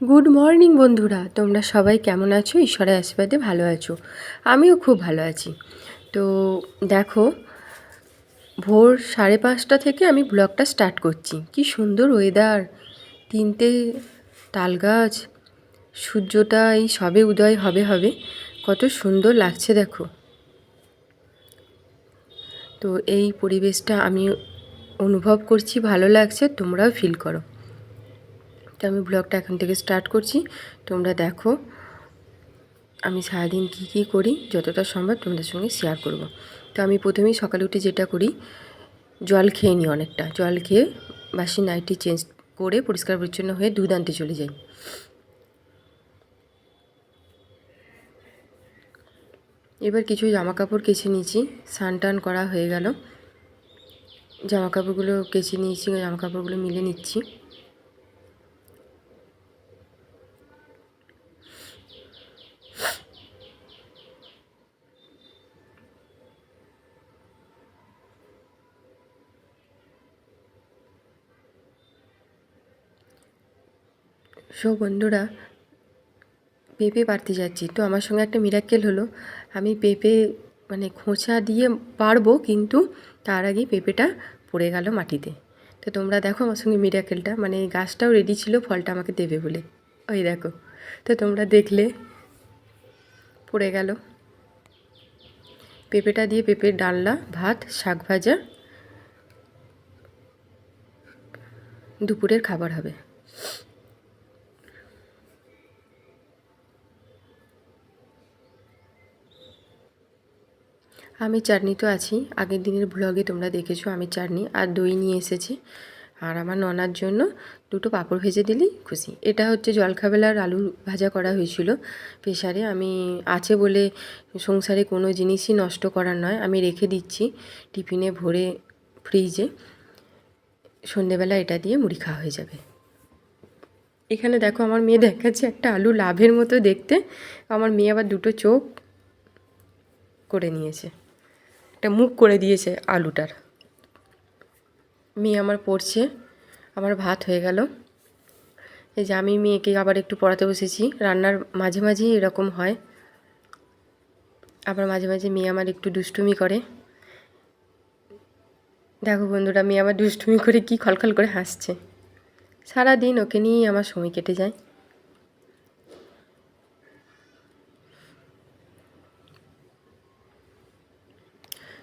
Good morning বন্ধুরা। তোমরা সবাই কেমন আছো? ঈশ্বরের আশীর্বাদে ভালো আছো। আমিও খুব ভালো আছি। তো দেখো, ভোর সাড়ে পাঁচটা থেকে আমি ব্লগটা স্টার্ট করছি। কি সুন্দর ওয়েদার তিনটে তাল গাছ, সূর্যটা এই সবে উদয় হবে হবে। কত সুন্দর লাগছে দেখো। তো এই পরিবেশটা আমি অনুভব করছি, ভালো লাগছে, তোমরাও ফিল করো। তো আমি ব্লগটা এখন থেকে স্টার্ট করছি। তোমরা দেখো, আমি সারাদিন কী কী করি, যতটা সম্ভব তোমাদের সঙ্গে শেয়ার করব। তো আমি প্রথমেই সকালে উঠে যেটা করি, জল খেয়ে নিই অনেকটা। জল খেয়ে বাসি নাইটি চেঞ্জ করে পরিষ্কার পরিচ্ছন্ন হয়ে দুধ আনতে চলে যাই। এবার কিছু জামা কাপড় কেচে নিয়েছি। স্নান টান করা হয়ে গেল। জামা কাপড়গুলো কেচে নিয়েছি জামা কাপড়গুলো মিলে নিচ্ছি। সো বন্ধুরা, পেঁপে পারতে যাচ্ছি। তো আমার সঙ্গে একটা মিরাক্কেল হলো। আমি পেঁপে মানে খোঁচা দিয়ে পারব, কিন্তু তার আগে পেঁপেটা পড়ে গেল মাটিতে। তো তোমরা দেখো আমার সঙ্গে মিরাকেলটা মানে গাছটাও রেডি ছিল, ফলটা আমাকে দেবে বলে। ওই দেখো। তো তোমরা দেখলে, পড়ে গেল। পেঁপেটা দিয়ে পেঁপের ডালনা, ভাত, শাক ভাজা দুপুরের খাবার হবে। আমি চাটনি তো আছি। আগের দিনের ব্লগে তোমরা দেখেছ আমি চাটনি আর দই নিয়ে এসেছি। আর আমার ননার জন্য দুটো পাঁপড় ভেজে দিলেই খুশি। এটা হচ্ছে জলখাবেলার আলু ভাজা করা হয়েছিল। প্রেশারে আমি, আছে বলে সংসারে কোনো জিনিসই নষ্ট করার নয়। আমি রেখে দিচ্ছি টিফিনে ভরে ফ্রিজে সন্ধেবেলা এটা দিয়ে মুড়ি খাওয়া হয়ে যাবে। এখানে দেখো আমার মেয়ে দেখাচ্ছে একটা আলু লাভের মতো দেখতে। আমার মেয়ে আবার দুটো চোখ করে নিয়েছে। একটা মুখ করে দিয়েছে আলুটার। মেয়ে আমার পড়ছে, আমার ভাত হয়ে গেল। এই যে আমি মেয়েকে আবার একটু পড়াতে বসেছি, রান্নার মাঝে মাঝেই এরকম হয়। আবার মাঝে মাঝে মেয়ে আমার একটু দুষ্টুমি করে। দেখো বন্ধুরা, মেয়ে আমার দুষ্টুমি করে কি খলখল করে হাসছে। সারা দিন ওকে নিয়েই আমার সময় কেটে যায়।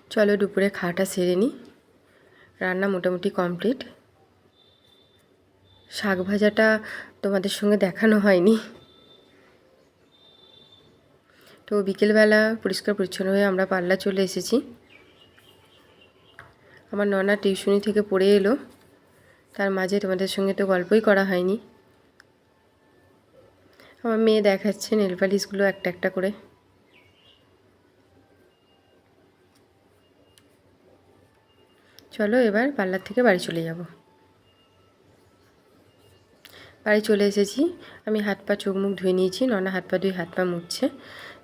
চলো দুপুরে খাওয়াটা সেরে নিই। রান্না মোটামুটি কমপ্লিট। শাক ভাজাটা তোমাদের সঙ্গে দেখানো হয়নি। তো বিকেলবেলা পরিষ্কার পরিচ্ছন্ন হয়ে আমরা পাল্লা চলে এসেছি। আমার ননা টিউশনি থেকে পড়ে এলো। তার মাঝে তোমাদের সঙ্গে তো গল্পই করা হয়নি। আমার মেয়ে দেখাচ্ছে নেলপালিশগুলো একটা একটা করে। চলো এবার পার্লার থেকে বাড়ি চলে যাব। বাড়ি চলে এসেছি। আমি হাত পা, চোখ, মুখ ধুয়ে নিয়েছি। ননা হাত পা ধুয়ে হাত পা মুছছে।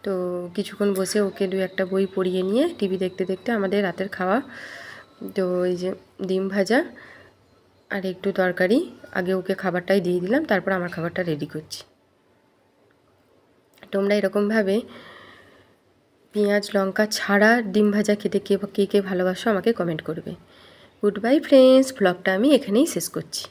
তো কিছুক্ষণ বসে ওকে দু একটা বই পড়িয়ে নিয়ে টিভি দেখতে দেখতে আমাদের রাতের খাওয়া। তো এই যে ডিম ভাজা আর একটু তরকারি। আগে ওকে খাবারটাই দিয়ে দিলাম, তারপর আমার খাবারটা রেডি করছি। তোমরা এরকমভাবে পেঁয়াজ, লঙ্কা ছাড়া ডিম ভাজা খেতে কে কে কে ভালোবাসো আমাকে কমেন্ট করবে। গুড বাই ফ্রেন্ডস ব্লগটা আমি এখানেই শেষ করছি।